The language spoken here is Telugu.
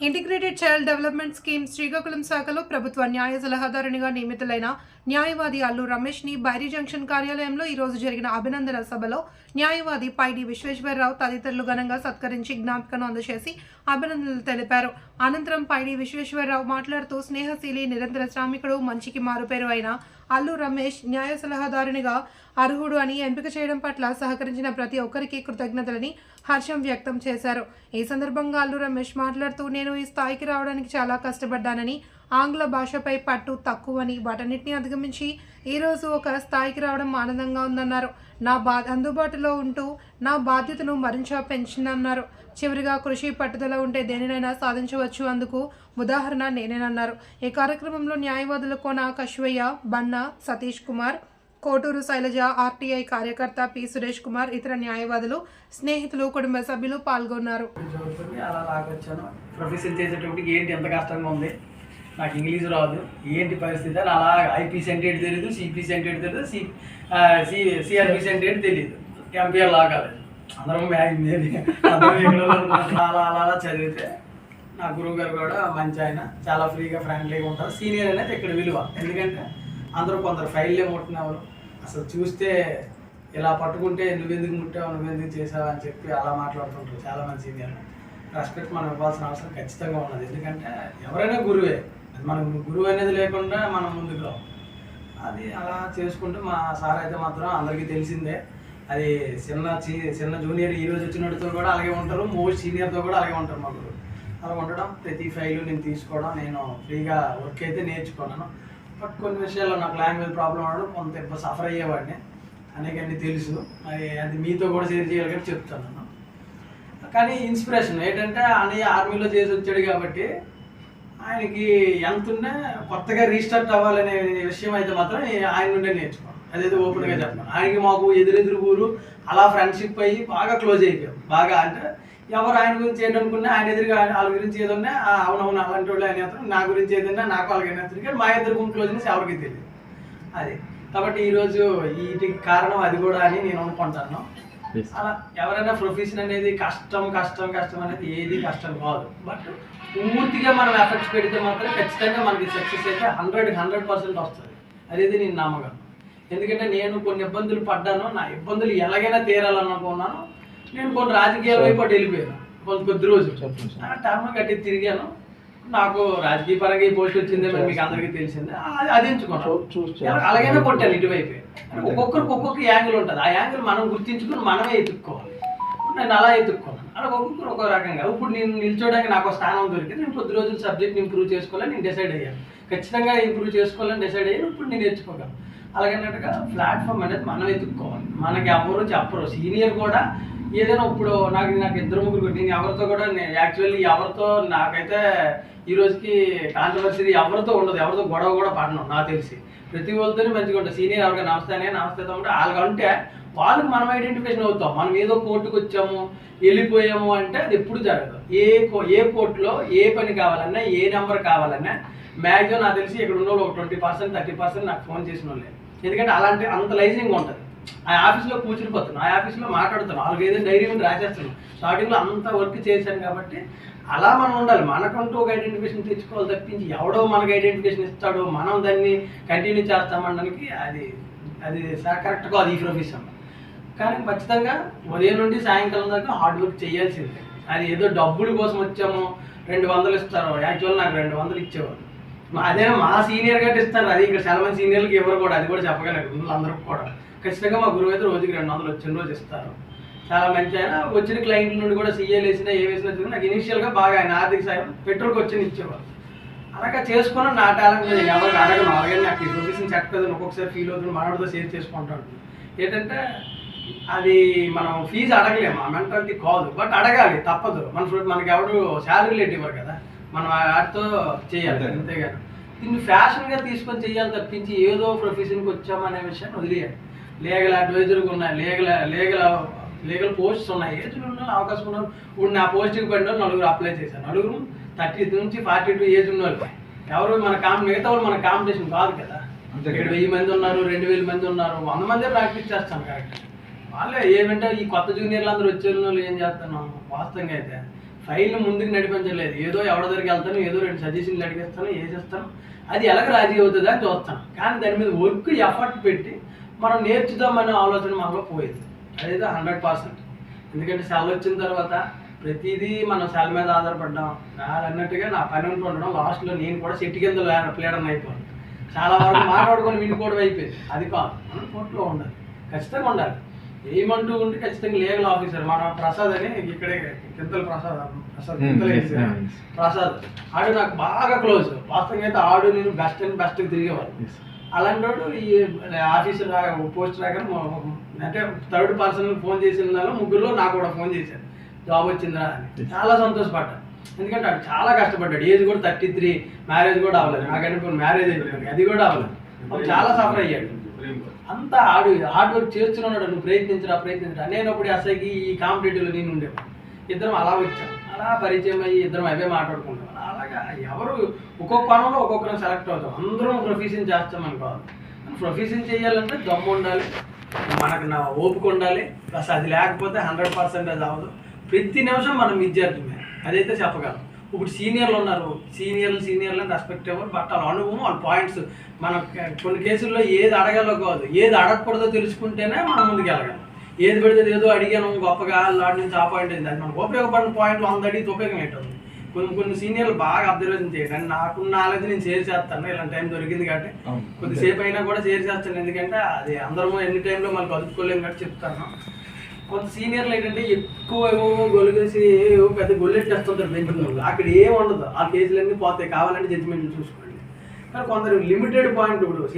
Integrated child development scheme Srikakulam శాఖలో ప్రభుత్వ న్యాయ సలహాదారునిగా నియమితులైన న్యాయవాది అల్లు రమేష్ని బైరీ జంక్షన్ కార్యాలయంలో ఈరోజు జరిగిన అభినందన సభలో న్యాయవాది పైడి విశ్వేశ్వరరావు తదితరులు ఘనంగా సత్కరించి జ్ఞాపికను అందజేసి అభినందనలు తెలిపారు అనంతరం పైడి విశ్వేశ్వరరావు మాట్లాడుతూ స్నేహశీలి నిరంతర శ్రామికుడు మంచికి మారుపేరు అయిన అల్లు రమేష్ న్యాయ సలహాదారునిగా అర్హుడు అని ఎంపిక చేయడం పట్ల సహకరించిన ప్రతి ఒక్కరికి కృతజ్ఞతలని హర్షం వ్యక్తం చేశారు ఈ సందర్భంగా అల్లు రమేష్ మాట్లాడుతూ నేను నేను ఈ స్థాయికి రావడానికి చాలా కష్టపడ్డానని ఆంగ్ల భాషపై పట్టు తక్కువని వాటన్నిటిని అధిగమించి ఈరోజు ఒక స్థాయికి రావడం ఆనందంగా ఉందన్నారు. నా బా అందుబాటులో ఉంటూ నా బాధ్యతను మరింత పెంచిందన్నారు. చివరిగా కృషి పట్టుదల ఉంటే దేనినైనా సాధించవచ్చు అందుకు ఉదాహరణ నేనేనన్నారు. ఈ కార్యక్రమంలో న్యాయవాదులు కోన కశ్వయ్య బన్న సతీష్ కుమార్ కోటూరు శైలజ ఆర్టీఐ కార్యకర్త పి. సురేష్ కుమార్ ఇతర న్యాయవాదులు స్నేహితులు కుటుంబ సభ్యులు పాల్గొన్నారు. అలా లాగొచ్చాను. ప్రొఫెసర్ చేసేటప్పటికి ఏంటి ఎంత కష్టంగా ఉంది? నాకు ఇంగ్లీష్ రాదు. ఏంటి పరిస్థితి అని అలా ఐపీ సెంటేట్ తెలియదు సిపిసి సెంటేట్ తెలియదు సి సి సిఆర్పిసి ఏంటి తెలియదు ఎంపీఆర్ లా కాలేదు అందరం అలా అలా అలా చదివితే నా గురువు గారు కూడా మంచి ఆయన. చాలా ఫ్రీగా ఫ్రెండ్లీగా ఉంటారు. సీనియర్ అనేది ఇక్కడ విలువ? ఎందుకంటే అందరూ కొందరు ఫైల్లే ముట్టినవారు అసలు చూస్తే ఇలా పట్టుకుంటే నువ్వెందుకు ముట్టావు నువ్వెందుకు చేసావు అని చెప్పి అలా మాట్లాడుతుంటారు చాలా మంది సీనియర్ రెస్పెక్ట్ మనం ఇవ్వాల్సిన అవసరం ఖచ్చితంగా ఉన్నది. ఎందుకంటే ఎవరైనా గురువే. అది మనం గురువు అనేది లేకుండా మనం ముందుకు రావు అది అలా చేసుకుంటూ మా సార్ అయితే మాత్రం అందరికీ తెలిసిందే. అది చిన్న చి- చిన్న జూనియర్ ఈ రోజు వచ్చినట్టుతో కూడా అలాగే ఉంటారు. మోస్ట్ సీనియర్తో కూడా అలాగే ఉంటారు మా గురువు. అలా ఉండడం ప్రతి ఫైలు నేను తీసుకోవడం నేను ఫ్రీగా వర్క్ అయితే నేర్చుకున్నాను. బట్ కొన్ని విషయాల్లో నాకు లాంగ్వేజ్ ప్రాబ్లం అవడం కొంత ఇబ్బంది సఫర్ అయ్యేవాడిని. అనేకన్నీ తెలుసు. అది అది మీతో కూడా షేర్ చేయాలి కాబట్టి చెప్తాను కానీ ఇన్స్పిరేషన్ ఏంటంటే అన్నయ్య ఆర్మీలో చేసి వచ్చాడు కాబట్టి ఆయనకి ఎంత ఉన్నా కొత్తగా రీస్టార్ట్ అవ్వాలనే విషయం అయితే మాత్రం ఆయన నుండే నేర్చుకోండి అదైతే ఓపెన్గా చెప్పాను. ఆయనకి మాకు ఎదురెదురు ఊరు అలా ఫ్రెండ్షిప్ అయ్యి బాగా క్లోజ్ అయిపోయాం. బాగా అంటే ఎవరు ఆయన గురించి ఏంటనుకున్నా ఆయన ఎదురుగా వాళ్ళ గురించి ఏదన్నా "ఆ, అవునవును అలాంటి వాళ్ళు ఆయన అతను నా గురించి ఏదన్నా నాకు వాళ్ళకి అతను కానీ మా ఇద్దరు క్లోజ్నెస్ ఎవరికి తెలియదు. అది. కాబట్టి ఈరోజు వీటికి కారణం అది కూడా అని నేను అనుకుంటాను. అలా ఎవరైనా ప్రొఫెషన్ అనేది కష్టం కష్టం కష్టం అనేది ఏది కష్టం కాదు. బట్ పూర్తిగా మనం ఎఫర్ట్స్ పెడితే మాత్రం ఖచ్చితంగా మనకి సక్సెస్ అయితే హండ్రెడ్ హండ్రెడ్ పర్సెంట్ వస్తుంది. అనేది నేను నమ్మగలను. ఎందుకంటే నేను కొన్ని ఇబ్బందులు పడ్డాను. నా ఇబ్బందులు ఎలాగైనా తీరాలనుకున్నాను. నేను కొన్ని రాజకీయాల వైపు అటు వెళ్ళిపోయాను. కొంత కొద్ది రోజులు. టర్మ్ కట్టి తిరిగాను. నాకు రాజకీయ పరంగా ఈ పోస్ట్ వచ్చిందే మరి మీకు అందరికీ తెలిసిందే. అది- ఎంచుకున్నాను అలాగైనా కొట్టాను ఇటువైపు. ఒక్కొక్కరికి ఒక్కొక్క యాంగిల్ ఉంటుంది. ఆ యాంగిల్ మనం గుర్తించుకుని మనమే ఎత్తుక్కోవాలి. నేను అలా ఎత్తుక్కున్నాను అలా ఒక్కొక్కరు ఒక్కొక్క రకంగా. ఇప్పుడు నేను నిల్చోడానికి నాకు స్థానం దొరికింది. నేను కొద్ది రోజులు సబ్జెక్ట్ ఇంప్రూవ్ చేసుకోవాలని నేను డిసైడ్ అయ్యాను. ఖచ్చితంగా ఇంప్రూవ్ చేసుకోవాలని డిసైడ్ అయ్యాను. ఇప్పుడు నేను నేర్చుకోగలను. అలాగన్నట్టుగా ప్లాట్ఫామ్ అనేది మనం ఎత్తుక్కోవాలి. మనకి ఎవరు చెప్పరు. సీనియర్ కూడా ఏదైనా ఇప్పుడు నాకు నాకు ఇద్దరు ముగ్గురు నేను ఎవరితో కూడా యాక్చువల్లీ ఎవరితో నాకైతే ఈ రోజుకి కాంట్రవర్సీ ఎవరితో ఉండదు ఎవరితో గొడవ కూడా పడను నాకు తెలిసి. ప్రతి వాళ్ళతోనే మంచిగా ఉంటుంది సీనియర్ ఎవరికైనా నమస్తేనే నమస్తే ఉంటే వాళ్ళకి ఉంటే వాళ్ళకి మనం ఐడెంటిఫికేషన్ అవుతాం. మనం ఏదో కోర్టుకు వచ్చాము వెళ్ళిపోయాము అంటే అది ఎప్పుడు జరగదు. ఏ కో ఏ కోర్టులో ఏ పని కావాలన్నా ఏ నెంబర్ కావాలన్నా మ్యాక్సిమం నాకు తెలిసి ఇక్కడ ఉన్న వాళ్ళు ఒక ట్వంటీ పర్సెంట్ థర్టీ పర్సెంట్ నాకు ఫోన్ చేసిన వాళ్ళే ఎందుకంటే అలాంటి అంత లైజింగ్ ఉంటుంది. ఆ ఆఫీస్లో కూర్చునిపోతున్నాను ఆ ఆఫీస్లో మాట్లాడుతాను వాళ్ళకి ఏదైనా డైరీ ఉంది రాసేస్తున్నాను స్టార్టింగ్లో అంత వర్క్ చేశాను కాబట్టి అలా మనం ఉండాలి. మనకంటూ ఒక ఐడెంటిఫికేషన్ తెచ్చుకోవాలి తప్పించి ఎవడో మనకి ఐడెంటిఫికేషన్ ఇస్తాడో మనం దాన్ని కంటిన్యూ చేస్తామనడానికి అది అది కరెక్ట్ కాదు ఈ ప్రొఫెషన్ కానీ ఖచ్చితంగా ఉదయం నుండి సాయంకాలం దాకా హార్డ్ వర్క్ చేయాల్సిందే. అది ఏదో డబ్బుల కోసం వచ్చాము రెండు వందలు ఇస్తారు యాక్చువల్ నాకు రెండు వందలు ఇచ్చేవారు అదే మా సీనియర్ గట్టి ఇస్తారు. అది ఇక్కడ చాలా మంది సీనియర్లకి ఎవరు కూడా అది కూడా చెప్పగలరు. అందరికి కూడా. ఖచ్చితంగా మా గురువు అయితే రోజుకి రెండు వందలు వచ్చిన రోజు ఇస్తారు. చాలా మంచి ఆయన. వచ్చిన క్లయింట్ల నుండి కూడా సీఏలు వేసినా ఏ వేసినా చూసినా నాకు ఇనిషియల్గా బాగా ఆయన ఆర్థిక సాయం పెట్రోల్కి వచ్చి ఇచ్చేవారు. అలాగా చేసుకున్న నా టాలెంట్ నేను ఎవరికి అడగను అలాగే నాకు ఈ ప్రొఫెషన్ కదా ఒక్కొక్కసారి ఫీల్ అవుతుంది మనోడితో షేర్ చేసుకుంటాను ఏంటంటే అది మనం ఫీజు అడగలేము ఆ మెంటాలిటీ కాదు. బట్ అడగాలి తప్పదు. మన మనకి ఎవడు శాలరీ లేట్ ఇవ్వరు కదా. మనం వాటితో చేయాలి అంతే. అంతేగాని. దీన్ని ఫ్యాషన్గా తీసుకొని చేయాలి తప్పించి ఏదో ప్రొఫెషన్కి వచ్చామనే విషయాన్ని వదిలేయాలి. లీగల్ అడ్వైజర్గా ఉన్నాయి లీగల్ లీగల్ లీగల్ పోస్ట్స్ ఉన్నాయి. ఏజ్లో ఉన్న అవకాశం ఉన్నారు ఇప్పుడు నా పోస్ట్కి పడిన వాళ్ళు నలుగురు అప్లై చేశాను నలుగురు థర్టీ నుంచి ఫార్టీ టూ ఏజ్ ఉన్న వాళ్ళు. ఎవరు మన కాం మిగతా వాళ్ళు మన కాంపిటీషన్ కాదు కదా. ఇక్కడ. వెయ్యి మంది ఉన్నారు రెండు వేల మంది ఉన్నారు వంద మందే ప్రాక్టీస్ చేస్తాను కరెక్ట్ వాళ్ళే ఏమంటే ఈ కొత్త జూనియర్లు అందరూ వచ్చే వాళ్ళు ఏం చేస్తున్నాం? వాస్తవంగా అయితే ఫైల్ని ముందుకు నడిపించలేదు. ఏదో ఎవడ దగ్గరికి వెళ్తాను ఏదో రెండు సజెషన్లు అడిగేస్తాను వేసేస్తాను అది ఎలాగ రాజీ అవుతుందా అని చూస్తాను. కానీ దాని మీద వర్క్ ఎఫర్ట్ పెట్టి మనం నేర్చుదామనే ఆలోచన మనలో పోయేది. అదైతే హండ్రెడ్ పర్సెంట్. ఎందుకంటే సెల్ వచ్చిన తర్వాత ప్రతిదీ మనం సెల్ మీద ఆధారపడ్డాం. అన్నట్టుగా నా పని ఉంటూ ఉండడం లాస్ట్లో నేను కూడా చెట్టు కింద ప్లేడర్ అయిపోయాను. చాలా వరకు మాట్లాడుకొని వినుకోవడం అయిపోయింది. అది కాదు. మనం కోర్టులో ఉండాలి. ఖచ్చితంగా ఉండాలి. ఏమంటూ ఉంటే ఖచ్చితంగా లీగల్ ఆఫీసర్ మన ప్రసాద్ అని ఇక్కడే కింతల ప్రసాద్ ప్రసాద్ కింతల వేసారు. ప్రసాద్. ఆడు నాకు బాగా క్లోజ్ వాస్తవంగా అయితే ఆడు నేను బెస్ట్ అండ్ బెస్ట్ తిరిగేవాడు. అలాంటి వాడు ఈ రాగా పోస్ట్ రాగా అంటే థర్డ్ పర్సన్ ఫోన్ చేసిన దానిలో ముగ్గురులో నాకు కూడా ఫోన్ చేశారు. జాబ్ వచ్చిందా అని. చాలా సంతోషపడ్డాను. ఎందుకంటే ఆడు చాలా కష్టపడ్డాడు. ఏజ్ కూడా థర్టీ త్రీ మ్యారేజ్ కూడా అవ్వలేదు. నాకంటే మ్యారేజ్ అయిపోయింది. అది కూడా అవ్వలేదు. అప్పుడు చాలా సఫర్ అయ్యాడు. అంతా ఆడు హార్డ్ వర్క్ చేస్తున్నాడు. నువ్వు ప్రయత్నించరా ప్రయత్నించరా నేను అప్పుడు అసలు ఈ కాంపిటేటివ్లో నేను ఉండేవాడు ఇద్దరం అలా వచ్చాను అలా పరిచయం అయ్యి ఇద్దరం అవే మాట్లాడుకుంటాం. అలాగా ఎవరు ఒక్కొక్క పనంలో ఒక్కొక్కరు సెలెక్ట్ అవుతాం. అందరం ప్రొఫెషన్ చేస్తాం అనుకోవాలి ప్రొఫెషన్ చేయాలంటే దమ్ము ఉండాలి. మనకు నా ఓపిక ఉండాలి. ప్లస్ అది లేకపోతే హండ్రెడ్ పర్సెంటేజ్ అవ్వదు. ప్రతి నిమిషం మనం విద్యార్థులమే. అదైతే చెప్పగలం. ఇప్పుడు సీనియర్లు ఉన్నారు. సీనియర్లు సీనియర్లు రెస్పెక్ట్ ఇవ్వరు బట్ వాళ్ళ అనుభవం వాళ్ళ పాయింట్స్ మన కొన్ని కేసుల్లో ఏది అడగాలో కాదు. ఏది అడగకూడదో తెలుసుకుంటేనే మనం ముందుకు వెళ్ళగలం ఏది పెడితే ఏదో అడిగాను గొప్పగా వాడి నుంచి ఆ పాయింట్ అయింది. అది మనకు ఉపయోగపడిన పాయింట్లు వంద అడిగితే ఉపయోగం ఏంటుంది? కొన్ని కొన్ని సీనియర్లు బాగా అబ్జర్వేషన్ చేయండి నాకున్న నాలెడ్జ్ నేను షేర్ చేస్తాను. ఇలాంటి టైం దొరికింది కాబట్టి కొద్దిసేపు అయినా కూడా షేర్ చేస్తాను. ఎందుకంటే అది అందరము ఎన్ని టైంలో మనకు కలుపుకోలేము కాబట్టి చెప్తాను. కొంత సీనియర్లు ఏంటంటే ఎక్కువ ఏమో గొలుగేసి పెద్ద గొల్లెట్టేస్తుంటారు బెంచ్ అక్కడ ఏం ఉండదు. ఆ కేసులన్నీ పోతాయి. కావాలంటే జడ్జిమెంట్ చూసుకోండి. కానీ కొందరు లిమిటెడ్ పాయింట్ ఇప్పుడు